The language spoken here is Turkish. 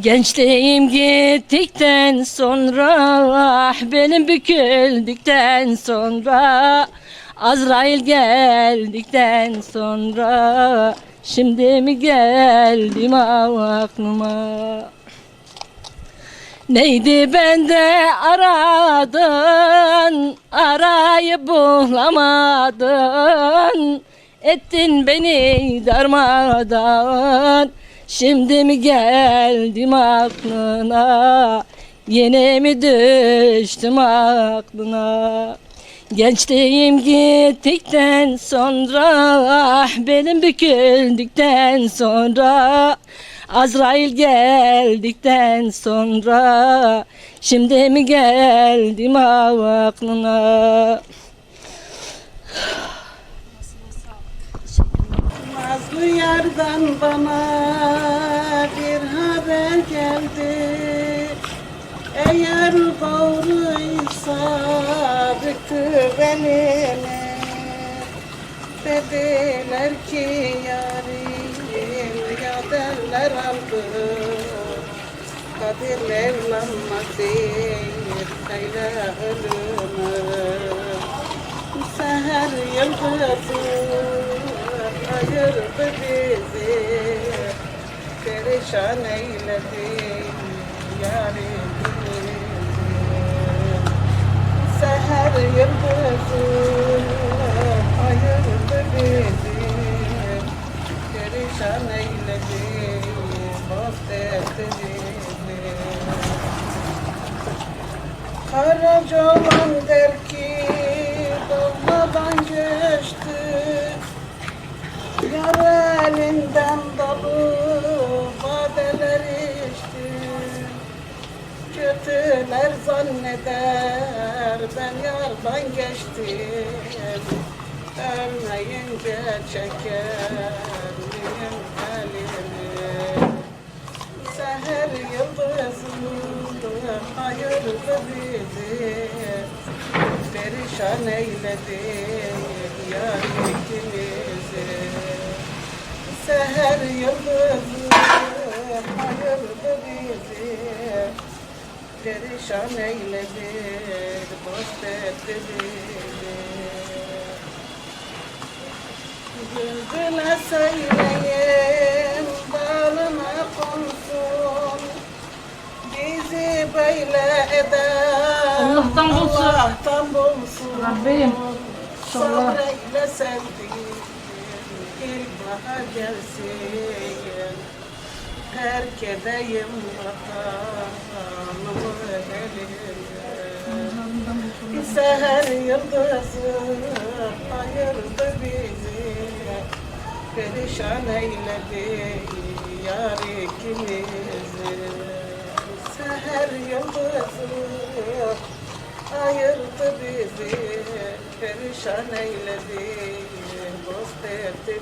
Gençliğim gittikten sonra ah, benim büküldükten sonra Azrail geldikten sonra şimdi mi geldim aklıma? Neydi bende aradın arayıp bulamadın Ettin beni darmadan Şimdi mi geldim aklına? Yine mi düştüm aklına? Gençliğim gittikten sonra ah, Benim büküldükten sonra Azrail geldikten sonra Şimdi mi geldim aklına? Nazlı yardan bana haber geldi Eğer doğruysa büktü belini Dediler ki yarim yaderler aldı. Kadir evlenmedi Kayla ölümü. Seher yıldızı ayırdı bizi Perişan eyledi yarimizi Seher yıldızı ayırdı bizi Perişan eyledi dost etti bizi Karaca olan der zanneder ben yardan geçtim. Ölmeyince çeker miyim elimi. Seher yıldızı ayırdı bizi Perişan eyledi yar ikimizi. Seher yıldızı ayırdı bizi Perişan eyledi dost etti bizi Güldüle söyleyin dalına konsun Bizi böyle eden Allah'tan bulsun. Allah'tan bulsun Rabbim. Sabreyle sevdiğim ilkbahar gelsin Herkedeyim vatanımı elimde Seher yıldızı ayırdı bizi. Perişan eyledi yar ikimizi. Seher yıldızı ayırdı bizi. Perişan eyledi dost bizi